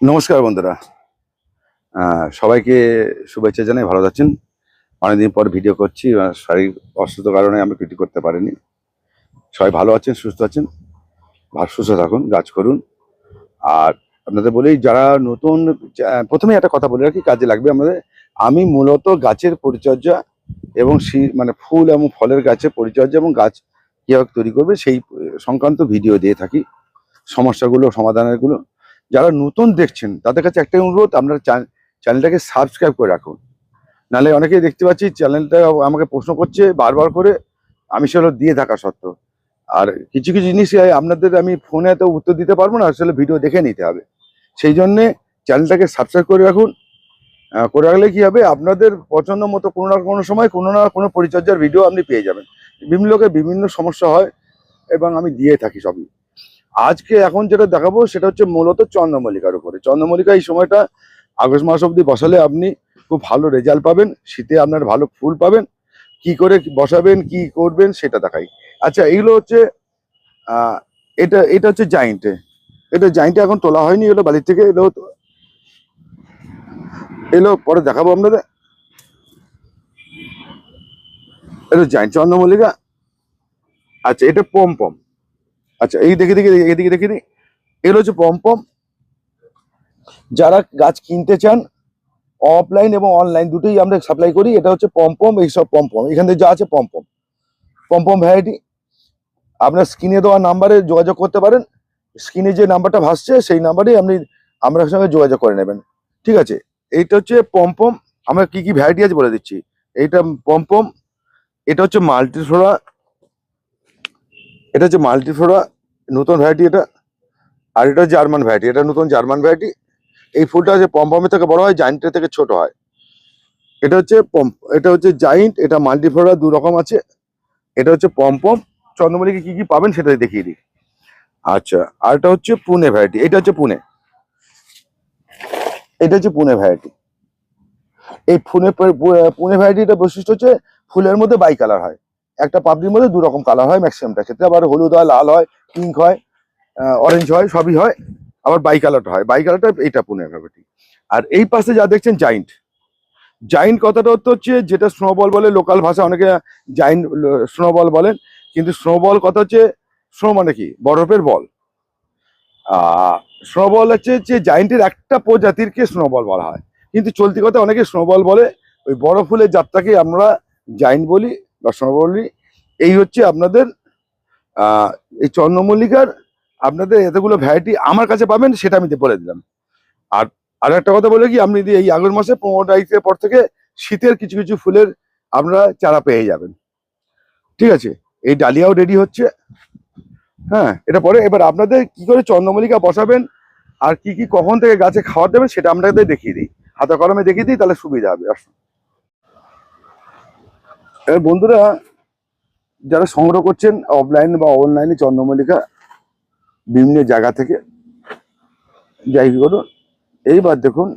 নমস্কার বন্ধুরা। সবাইকে শুভেচ্ছা জানাই, ভালো যাচ্ছেন অনেকদিন পর ভিডিও করছি শারীরিক অসুস্থতার কারণে আমি ভিডিও করতে পারিনি। সবাই ভালো আছেন, সুস্থ আছেন? সুস্থ থাকুন গাছ করুন। আর আপনাদের বলি, যারা নতুন প্রথমে একটা কথা বলে রাখি, কাজে লাগবে আমাদের। আমি মূলত গাছের পরিচর্যা এবং মানে ফুল এবং ফলের গাছের পরিচর্যা এবং গাছ কীভাবে তৈরি করবে, সেই সংক্রান্ত ভিডিও দিয়ে থাকি। সমস্যাগুলো সমাধানেরগুলো যারা নতুন দেখছেন, তাদের কাছে একটাই অনুরোধ, আপনারা চ্যান- চ্যানেলটাকে সাবস্ক্রাইব করে রাখুন। নাহলে অনেকেই দেখতে পাচ্ছি চ্যানেলটা আমাকে প্রশ্ন করছে বারবার করে, আমি সেগুলো দিয়ে থাকা সত্ত্বেও। আর কিছু কিছু জিনিস আপনাদের আমি ফোনে তো উত্তর দিতে পারব না, আসলে ভিডিও দেখে নিতে হবে। সেই জন্যে চ্যানেলটাকে সাবস্ক্রাইব করে রাখুন। করে রাখলে কী হবে, আপনাদের পছন্দ মতো কোনো না কোনো সময় কোনো না কোনো পরিচর্যার ভিডিও আপনি পেয়ে যাবেন। বিভিন্ন লোকের বিভিন্ন সমস্যা হয় এবং আমি দিয়ে থাকি সবই। আজকে এখন যেটা দেখাবো সেটা হচ্ছে মূলত চন্দ্রমল্লিকার উপরে। চন্দ্রমল্লিকা এই সময়টা আগস্ট মাস অবধি বসালে আপনি খুব ভালো রেজাল্ট পাবেন, শীতে আপনার ভালো ফুল পাবেন, কি করে বসাবেন, কি করবেন সেটা দেখাই। আচ্ছা এইগুলো হচ্ছে এটা এটা হচ্ছে জাইন্টে এটা জাইন্টে এখন তোলা হয়নি এগুলো বালির থেকে, এলো এলো, পরে দেখাবো আপনাদের। এটা জাইন্ট চন্দ্রমল্লিকা। আচ্ছা এটা পম পম। আচ্ছা এই দেখে দেখে এদিকে দেখে দিই এগুলো হচ্ছে পম পম যারা গাছ কিনতে চান অফলাইন এবং অনলাইন দুটোই আমরা সাপ্লাই করি। এটা হচ্ছে পম্পম এইসব পম্পম এখান থেকে যা আছে পম্পম পম্পম ভ্যারাইটি আপনার স্ক্রিনে দেওয়া নাম্বারে যোগাযোগ করতে পারেন। স্ক্রিনে যে নাম্বারটা ভাসছে, সেই নাম্বারেই আপনি আমার সঙ্গে যোগাযোগ করে নেবেন। ঠিক আছে? এইটা হচ্ছে পম্পম আমরা কি কি ভ্যারাইটি আছে বলে দিচ্ছি? এইটা পম্পম এটা হচ্ছে মাল্টিফ্লোরা এটা হচ্ছে মাল্টিফ্লোরা নতুন ভ্যারাইটি এটা। আর এটা জার্মান ভ্যারাইটি এটা নতুন জার্মান ভ্যারাইটি এই ফুলটা হচ্ছে পম্পমের থেকে বড় হয় জাইন্টের থেকে ছোট হয়। এটা হচ্ছে এটা হচ্ছে জাইন্ট এটা মাল্টিফ্লোরা দু রকম আছে। এটা হচ্ছে পম্পম, চন্দ্রমল্লিকে কি কি পাবেন সেটা দেখিয়ে দিই। আচ্ছা আর এটা হচ্ছে পুনে ভ্যারাইটি এটা হচ্ছে পুনে। এটা হচ্ছে পুনে ভ্যারাইটি এই পুনে পুনে ভ্যারাইটিটা বৈশিষ্ট্য হচ্ছে ফুলের মধ্যে বাই কালার হয়। একটা পাপড়ির মধ্যে দু রকম কালার হয় ম্যাক্সিমামটা ক্ষেত্রে আবার হলুদ হয়, লাল হয় পিঙ্ক হয় অরেঞ্জ হয়, সবই হয়। আবার বাই কালারটা হয়। বাই কালারটা এইটা পুনে ভ্যারাইটি আর এই পাশে যা দেখছেন জাইন্ট জাইন্ট কথাটা হচ্ছে যেটা স্নোবল বলে লোকাল ভাষা অনেকে জাইন্ট স্নোবল বলেন। কিন্তু স্নোবল কথা হচ্ছে স্নো মানে কি? বরফের বল স্নোবল হচ্ছে যে জাইন্টের একটা প্রজাতিরকে স্নোবল বলা হয়। কিন্তু চলতি কথা অনেকে স্নোবল বলে। ওই বড় ফুলের জাতটাকে আমরা জাইন্ট বলি। বা স্নোবল বলি এই হচ্ছে আপনাদের এই চন্দ্রমল্লিকার আপনাদের এতগুলো ভ্যারাইটি আমার কাছে পাবেন, সেটা আমি বলে দিলাম। আর আর একটা কথা বলে কি, আপনি যদি এই আগস্ট মাসে পনেরো তারিখের পর থেকে শীতের কিছু কিছু ফুলের আপনারা চারা পেয়ে যাবেন। ঠিক আছে? এই ডালিয়াও রেডি হচ্ছে। হ্যাঁ এটা পরে এবার আপনাদের কি করে চন্দ্রমল্লিকা বসাবেন, আর কি কি, কখন থেকে গাছে খাওয়ার দেবেন, সেটা আপনাদের দেখিয়ে দিই। হাতে কলমে দেখিয়ে দিই, তাহলে সুবিধা হবে। আসুন। বন্ধুরা, যারা সংগ্রহ করছেন অফলাইন বা অনলাইনে চন্দ্রমল্লিকা বিভিন্ন জায়গা থেকে, যাই করুন এইবার দেখুন,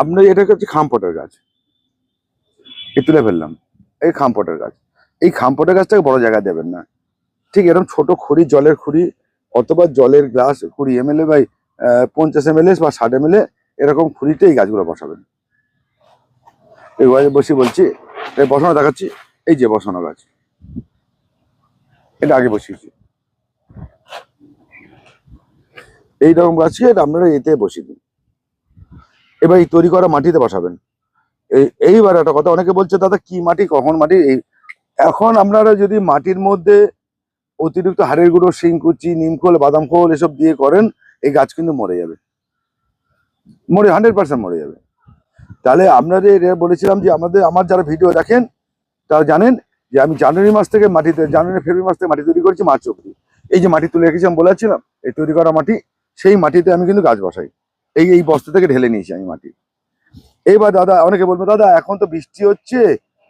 আপনার এটা হচ্ছে খামপটের গাছ। এ তুলে ফেললাম, এই খামপটের গাছ। এই খামপটের গাছটাকে বড় জায়গায় দেবেন না। ঠিক এরকম ছোট খুঁড়ি, জলের খুঁড়ি, অথবা জলের গ্লাস, কুড়ি এম এল এ বাই পঞ্চাশ এম বা ষাট এম এরকম খুঁড়িতে এই গাছগুলো বসাবেন। এই বসে বলছি বসানো দেখাচ্ছি। এই যে বসানো গাছ। এটা আগে বসিয়েছি। এই এইরকম গাছকে আপনারা এতে বসিয়ে দিন। এবার এই তৈরি করা মাটিতে বসাবেন। এই, এইবার একটা কথা, অনেকে বলছে, দাদা, কি মাটি, কখন মাটি? এখন আপনারা যদি মাটির মধ্যে অতিরিক্ত হাড়ের গুঁড়ো শিং শিংকুচি, নিমখোল, বাদাম খোল এসব দিয়ে করেন, এই গাছ কিন্তু মরে যাবে। মরে হান্ড্রেড পার্সেন্ট মরে যাবে। তাহলে আপনাদের বলেছিলাম যে, আমাদের, আমার যারা ভিডিও দেখেন তারা জানেন যে আমি জানুয়ারি মাস থেকে মাটিতে জানুয়ারি, ফেব্রুয়ারি মাস থেকে মাটি তৈরি করেছি, মার্চ অব্দি এই যে মাটি তুলে রেখেছি, আমি বলেছিলাম, এই তৈরি করা মাটি, সেই মাটিতে আমি কিন্তু গাছ বসাই। এই এই বস্তা থেকে ঢেলে নিয়েছি আমি মাটি। এইবার দাদা, অনেকে বলবে, দাদা, এখন তো বৃষ্টি হচ্ছে।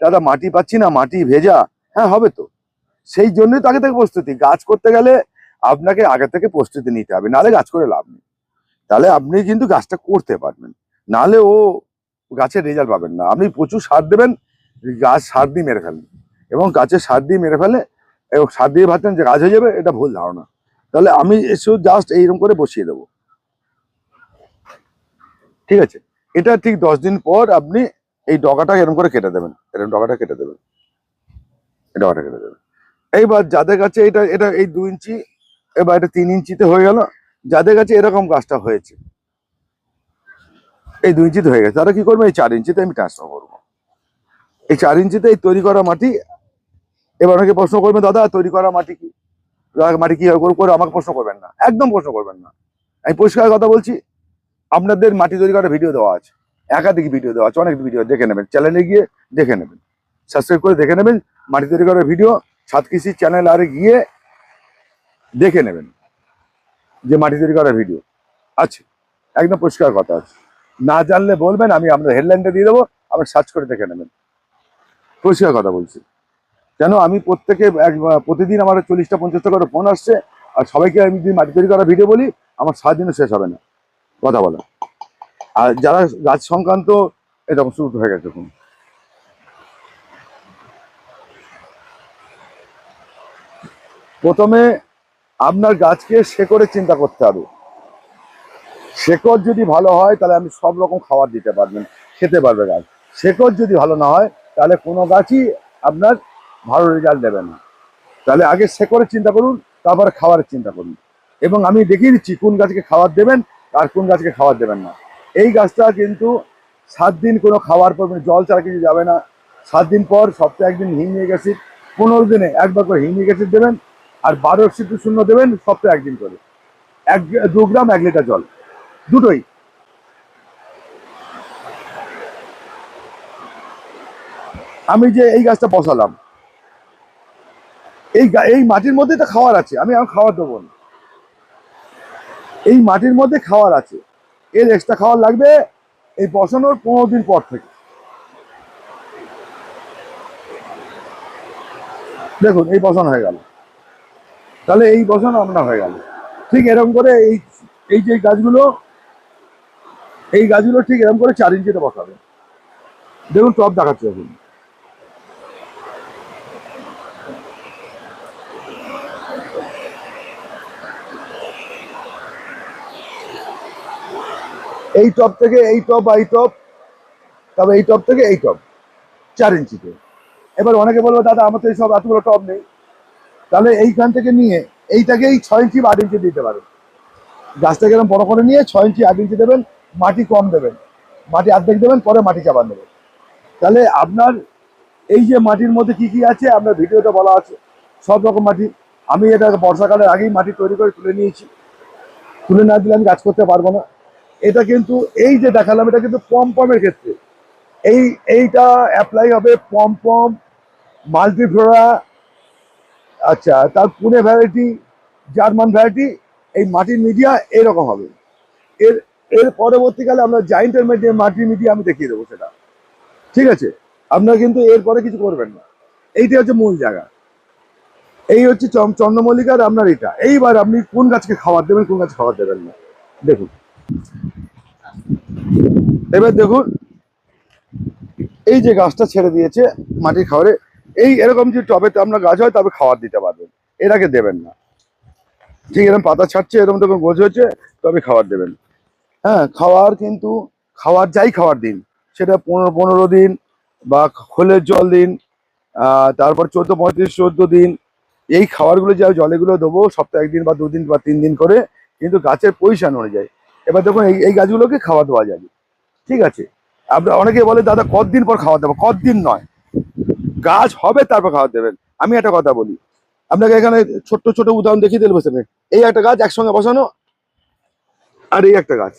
দাদা, মাটি পাচ্ছি না, মাটি ভেজা। হ্যাঁ হবে তো। সেই জন্যই তো আগে থেকে প্রস্তুতি। গাছ করতে গেলে আপনাকে আগে থেকে প্রস্তুতি নিতে হবে। নাহলে গাছ করে লাভ নেই। তাহলে আপনি কিন্তু গাছটা করতে পারবেন। নাহলে ও গাছের রেজাল্ট পাবেন না। আপনি প্রচুর সার দেবেন গাছ সার দিয়ে মেরে ফেলেন এবং গাছের সার দিয়ে মেরে ফেলে, এবং সার দিয়ে ভাবছেন যে গাছ হয়ে যাবে, এটা ভুল ধারণা। তাহলে আমি এসে জাস্ট এইরকম করে বসিয়ে দেবো। ঠিক আছে? এটা ঠিক দশ দিন পর আপনি এই ডগাটা এরকম করে কেটে দেবেন। এরকম ডগাটা কেটে দেবেন। ডগাটা কেটে দেবেন। এইবার যাদের কাছে এটা এটা এই দু ইঞ্চি, এবার এটা তিন ইঞ্চিতে হয়ে গেল। যাদের কাছে এরকম গাছটা হয়েছে, এই দু ইঞ্চিতে হয়ে গেছে, তারা কি করবে? এই চার ইঞ্চিতে আমি ট্রান্সফার করব। এই চার ইঞ্চিতে এই তৈরি করা মাটি, এবার অনেকে প্রশ্ন করবেন, দাদা, তৈরি করা মাটি কি? মাটি কি করে করে আমাকে প্রশ্ন করবেন না? একদম প্রশ্ন করবেন না। আমি পরিষ্কার কথা বলছি, আপনাদের মাটি তৈরি করার ভিডিও দেওয়া আছে, একাধিক ভিডিও দেওয়া আছে, অনেক ভিডিও দেখে নেবেন চ্যানেলে গিয়ে দেখে নেবেন। সাবস্ক্রাইব করে দেখে নেবেন, মাটি তৈরি করার ভিডিও ছাদ কৃষি চ্যানেল আরে গিয়ে দেখে নেবেন যে মাটি তৈরি করার ভিডিও আছে। একদম পরিষ্কার কথা আছে। না জানলে বলবেন, আমি আপনার হেডলাইনটা দিয়ে দেবো আবার সার্চ করে দেখে নেবেন। পরিষ্কার কথা বলছি। কেন? আমি প্রত্যেকে প্রতিদিন আমার চল্লিশটা, পঞ্চাশটা করে ফোন আসছে, আর সবাইকে আমি যদি মাটি তৈরি করার ভিডিও বলি, আমার সাত দিনও শেষ হবে না। কথা বলা। আর যারা গাছ সংক্রান্ত এরকম শুরু হয়ে গেছে এখন। প্রথমে আপনার গাছকে শেকড়ে চিন্তা করতে হবে। শেকড় যদি ভালো হয়, তাহলে আমি সব রকম খাবার দিতে পারবেন, খেতে পারবে গাছ শেকড় যদি ভালো না হয় তাহলে কোনো গাছই আপনার ভালো রেজাল্ট দেবে না। তাহলে আগে শেকড়ের চিন্তা করুন, তারপর খাবারের চিন্তা করুন। এবং আমি দেখিয়ে দিচ্ছি কোন গাছকে খাবার দেবেন আর কোন গাছকে খাবার দেবেন না। এই গাছটা কিন্তু সাত দিন কোনো খাবার পর মানে জল ছাড়া কিছু যাবে না। সাত দিন পর সপ্তাহে একদিন হিমিক অ্যাসিড পনেরো দিনে একবার করে হিমিক অ্যাসিড দেবেন, আর বারো সিটু শূন্য দেবেন সপ্তাহে একদিন করে। এক দু গ্রাম এক লিটার জল। দুটোই। আমি যে এই গাছটা বসালাম, এই এই মাটির মধ্যে তো খাওয়ার আছে, আমি আর খাওয়ার দেবো না। এই মাটির মধ্যে খাওয়ার আছে, এর এক্সট্রা খাওয়ার লাগবে এই বসানোর পনেরো দিন পর থেকে। দেখুন, এই বসানো হয়ে গেল। তাহলে এই বসানো আপনার হয়ে গেল। ঠিক এরকম করে এই এই যে গাছগুলো, এই গাছগুলো ঠিক এরকম করে চার ইঞ্চিতে বসাবে দেখুন, টপ দেখাচ্ছে এখন। এই টপ থেকে এই টপ এই টপ তবে এই টপ থেকে এই টপ চার ইঞ্চিতে এবার অনেকে বলব, দাদা, আমার তো এইসব এতগুলো টপ নেই। তাহলে এইখান থেকে নিয়ে এইটাকে এই ছয় ইঞ্চি বা আট ইঞ্চি দিতে পারেন। গাছটাকে এরকম বড় করে নিয়ে ছয় ইঞ্চি আট ইঞ্চি দেবেন, মাটি কম দেবেন। মাটি অর্ধেক দেবেন, পরে মাটি চাপান দেবেন। তাহলে আপনার এই যে মাটির মধ্যে কি কি আছে, আপনার ভিডিওতে বলা আছে, সব রকম মাটি। আমি এটা বর্ষাকালের আগেই মাটি তৈরি করে তুলে নিয়েছি। তুলে না দিলে আমি গাছ করতে পারব না। এটা কিন্তু, এই যে দেখালাম, এটা কিন্তু পম পমের ক্ষেত্রে। এই, এইটা অ্যাপ্লাই হবে পম পম মাল্টিফ্লোরা আচ্ছা তার পুনে ভ্যারাইটি জার্মান ভ্যারাইটি এই মাটির মিডিয়া এরকম হবে। এর এর পরবর্তীকালে আমরা জাইন্টের মিডিয়া মাটির মিডিয়া আমি দেখিয়ে দেবো সেটা। ঠিক আছে? আপনারা কিন্তু এরপরে কিছু করবেন না। এইটা হচ্ছে মূল জায়গা। এই হচ্ছে চন্দ্রমল্লিকার আপনার এটা। এইবার আপনি কোন গাছকে খাবার দেবেন, কোন গাছ খাবার দেবেন না। দেখুন। এবার দেখুন, এই যে গাছটা ছেড়ে দিয়েছে মাটির খাবারে এই এরকম যে টবেতে আপনার গাছ হয় তবে খাবার দিতে পারবেন। আগে দেবেন না। ঠিক এরকম পাতা ছাড়ছে, এরকম দেখুন গোছ হয়েছে, তবে খাবার দেবেন। হ্যাঁ খাওয়ার কিন্তু, খাওয়ার যাই খাবার দিন, সেটা পনেরো পনেরো দিন বা খোলের জল দিন তারপর চোদ্দ, পঁয়ত্রিশ, চোদ্দ দিন, এই খাবারগুলো যা জলেগুলো দেবো, সপ্তাহে একদিন বা দুদিন বা তিন দিন করে, কিন্তু গাছের পজিশন অনুযায়ী। এবার দেখুন এই এই গাছগুলোকে খাওয়া দেওয়া যাবে। ঠিক আছে? আপনার অনেকে বলে, দাদা, কতদিন পর খাওয়া দেবো? কতদিন নয়। গাছ হবে, তারপর খাওয়া দেবেন। আমি একটা কথা বলি। আপনাকে এখানে ছোট্ট ছোট উদাহরণ দেখিয়ে দিলে বসে এই একটা গাছ একসঙ্গে বসানো, আর এই একটা গাছ।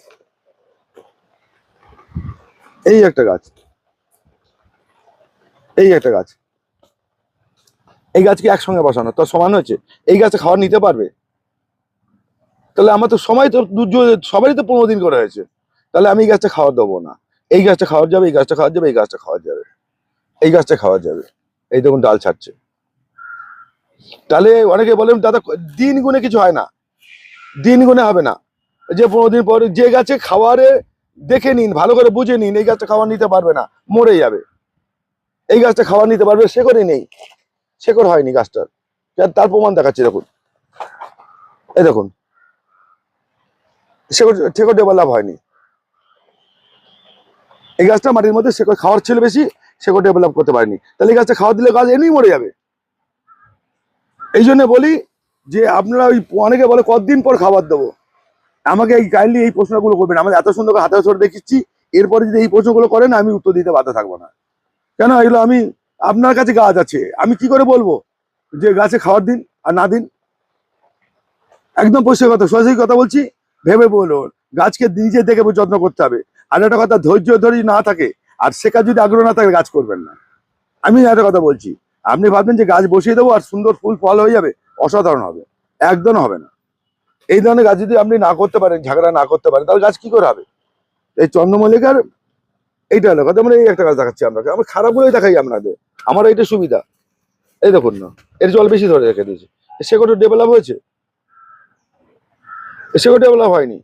এই একটা গাছ। এই একটা গাছ। এই গাছকে একসঙ্গে বসানো। তো সমান হয়েছে। এই গাছে খাবার নিতে পারবে? তাহলে আমার তো সময় তো সবারই তো পনেরো দিন করে হয়েছে। তাহলে আমি এই গাছটা খাওয়ার দেবো না। এই গাছটা খাওয়া যাবে, এই গাছটা খাওয়া যাবে, এই গাছটা খাওয়া যাবে। এই গাছটা খাওয়া যাবে। এই দেখুন ডাল ছাড়ছে। তাহলে অনেকে বলেন, দাদা, দিন গুনে কিছু হয় না। দিন গুনে হবে না। যে পনেরো দিন পরে যে গাছে খাওয়ারে দেখে নিন, ভালো করে বুঝে নিন, এই গাছটা খাবার নিতে পারবে না, মরে যাবে। এই গাছটা খাবার নিতে পারবে শেকড়ই নেই। শেকড় হয়নি গাছটার। তার প্রমাণ দেখাচ্ছি, দেখুন। এই দেখুন শেকড় শেকড় ডেভেলপ হয়নি। এই গাছটা মাটির মধ্যে সে খাওয়ার ছিল বেশি সে ডেভেলপ করতে পারেনি। তাহলে এই গাছটা খাওয়া দিলে গাছ এমনি মরে যাবে। এই জন্য বলি যে আপনারা ওই অনেকে বলে কতদিন পর খাবার দেবো? আমাকে এই কাইন্ডলি এই প্রশ্নগুলো করবেন। আমাদের এত সুন্দর হাতে ধরে দেখিচ্ছি। এরপরে যদি এই প্রশ্নগুলো করেন, আমি উত্তর দিতে বাধা থাকব না। কেন? এগুলো আমি আপনার কাছে গাছ আছে। আমি কি করে বলব যে গাছে খাওয়ার দিন আর না দিন? একদম পরিষ্কার কথা সরাসরি কথা বলছি। ভেবে বলুন, গাছকে নিজে দেখে যত্ন করতে হবে। আর একটা কথা, ধৈর্য ধরে না থাকে, আর সে যদি আগ্রহ না থাকে, গাছ করবেন না। আমি একটা কথা বলছি, আপনি ভাববেন যে গাছ বসিয়ে দেবো আর সুন্দর ফুল, ফল হয়ে যাবে, অসাধারণ হবে। একদম হবে না। এই ধরনের গাছ যদি আপনি না করতে পারেন ঝাগড়া না করতে পারেন, তাহলে গাছ কি করে হবে? এই চন্দ্রমল্লিকার, এইটা হলো কথা মানে এই একটা গাছ দেখাচ্ছি আপনাকে। আমরা খারাপগুলোই দেখাই আপনাদের। আমার এইটা সুবিধা। এই দেখুন না, এর জল বেশি ধরে রেখে দিয়েছে। সেগুলো ডেভেলপ হয়েছে? সেগুলো ডেভেলপ হয়নি।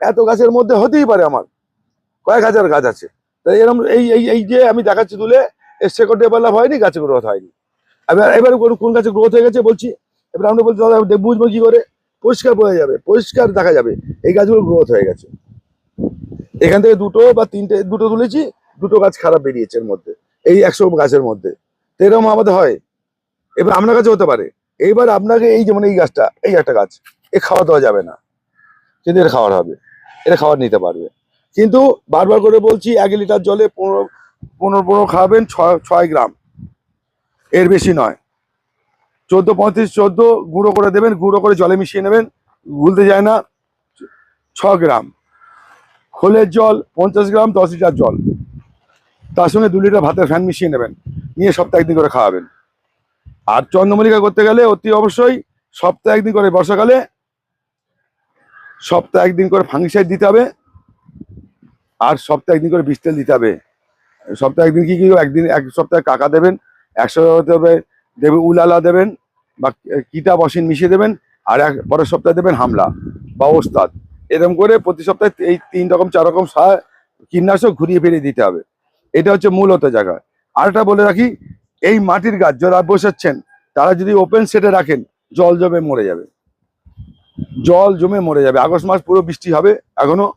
এত গাছের মধ্যে হতেই পারে আমার। কয়েক হাজার গাছ আছে। তাই এরকম এই এই এই যে আমি দেখাচ্ছি তুলে এর ডেভেলপ হয়নি, গাছে গ্রোথ হয়নি। এবার এবার কোন- গাছে গ্রোথ হয়ে গেছে বলছি? এবার আমরা বলছি, দাদা বুঝব কি করে? পরিষ্কার বোঝা যাবে। পরিষ্কার দেখা যাবে। এই গাছগুলো গ্রোথ হয়ে গেছে। এখান থেকে দুটো বা তিনটে, দুটো তুলেছি, দুটো গাছ খারাপ বেরিয়েছে এর মধ্যে। এই একশো গাছের মধ্যে। তো এরকম আমাদের হয়। এবার আপনার কাছে হতে পারে। এইবার আপনাকে এই যেমন এই গাছটা, এই একটা গাছ, এ খাওয়া দেওয়া যাবে না। কিন্তু এটা খাওয়ার হবে। এটা খাবার নিতে পারবে। কিন্তু বারবার করে বলছি, এক লিটার জলে পনেরো পনেরো পনেরো খাওয়াবেন ছয় ছয় গ্রাম। এর বেশি নয়। চোদ্দ, পঁয়ত্রিশ, চোদ্দ গুঁড়ো করে দেবেন, গুঁড়ো করে জলে মিশিয়ে নেবেন গুলতে যায় না। ছ গ্রাম। খোলের জল পঞ্চাশ গ্রাম, দশ লিটার জল। তার সঙ্গে দু লিটার ভাতের ফ্যান মিশিয়ে নেবেন। নিয়ে সপ্তাহে একদিন করে খাওয়াবেন। আর চন্দ্রমল্লিকা করতে গেলে অতি অবশ্যই সপ্তাহে একদিন করে বর্ষাকালে সপ্তাহে একদিন করে ফাঙ্গিসাইড দিতে হবে, আর সপ্তাহে একদিন করে বিষ তেল দিতে হবে। সপ্তাহে একদিন কি কি একদিন, এক সপ্তাহে কাকা দেবেন, একশো দেবে দেবে উলালা দেবেন, বা কিটা বসিন মিশিয়ে দেবেন, আর এক, পরের সপ্তাহে দেবেন হামলা বা ওস্তাদ। এরকম করে প্রতি সপ্তাহে এই তিন রকম, চার রকম সার কীটনাশক ঘুরিয়ে ফিরিয়ে দিতে হবে। এটা হচ্ছে মূলত জায়গা। আরেকটা বলে রাখি, এই মাটির গাছ যারা বসাচ্ছেন তারা যদি ওপেন সেটে রাখেন, জল জমে মরে যাবে। জল জমে মরে যাবে। আগস্ট মাস পুরো বৃষ্টি হবে, এখনও।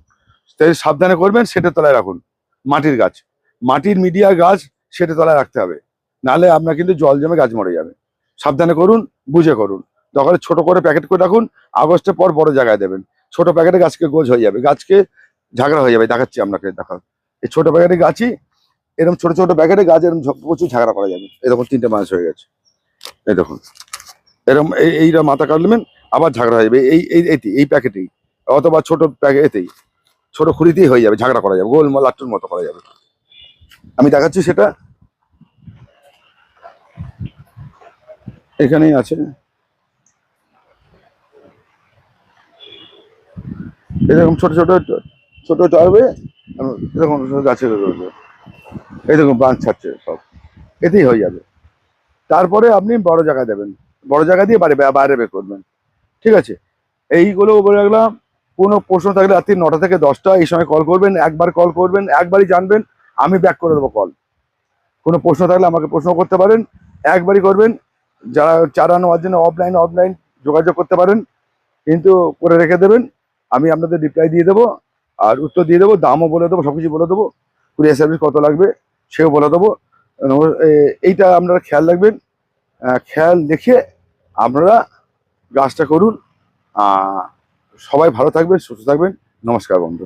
তাই সাবধানে করবেন, সেটা তলায় রাখুন। মাটির গাছ। মাটির মিডিয়া গাছ সেটা তলায় রাখতে হবে। নাহলে আপনার কিন্তু জল জমে গাছ মরে যাবে। সাবধানে করুন, বুঝে করুন। দরকারে ছোট করে প্যাকেট করে রাখুন, আগস্টের পর বড় জায়গায় দেবেন। ছোট প্যাকেটে গাছকে গোজ হয়ে যাবে। গাছকে ঝাগড়া হয়ে যাবে দেখাচ্ছি আপনাকে দেখা এই ছোট প্যাকেটে গাছই, এরকম ছোট ছোট প্যাকেটে গাছ এরকম প্রচুর ঝাগড়া করা যাবে। এরকম তিনটে মাস হয়ে গেছে। এই দেখুন। এরকম এই এইটা মাথা কাটলেন আবার ঝাগড়া হয়ে যাবে। এই এই এই প্যাকেটেই। অথবা ছোট প্যাকেট এতেই। ছোট খুঁড়িতেই হয়ে যাবে ঝাগড়া করা যাবে, গোল লাট্টুর মতো করা যাবে। আমি দেখাচ্ছি সেটা। এখানেই আছে। এরকম ছোট ছোট ছোট টবে এরকম গাছে দেখুন, ব্রাঞ্চ ছাড়ছে সব। এতেই হয়ে যাবে। তারপরে আপনি বড় জায়গায় দেবেন। বড় জায়গা দিয়ে বাইরে বাইরে বের করবেন। ঠিক আছে? এইগুলো বলে রাখলাম। কোনো প্রশ্ন থাকলে রাত্রি নটা থেকে দশটা, এই সময় কল করবেন, একবার কল করবেন, একবারই জানবেন, আমি ব্যাক করে দেবো কল কোনো প্রশ্ন থাকলে আমাকে প্রশ্ন করতে পারেন, একবারই করবেন। যারা চারা নেওয়ার জন্য অফলাইন অফলাইন যোগাযোগ করতে পারেন, কিন্তু করে রেখে দেবেন। আমি আপনাদের রিপ্লাই দিয়ে দেবো, আর উত্তর দিয়ে দেবো, দামও বলে দেবো সব কিছু বলে দেবো। কুরিয়ার সার্ভিস কত লাগবে, সেও বলে দেবো। এইটা আপনারা খেয়াল রাখবেন। খেয়াল রেখে আপনারা গাছটা করুন। সবাই ভালো থাকবেন সুস্থ থাকবেন। নমস্কার বন্ধু।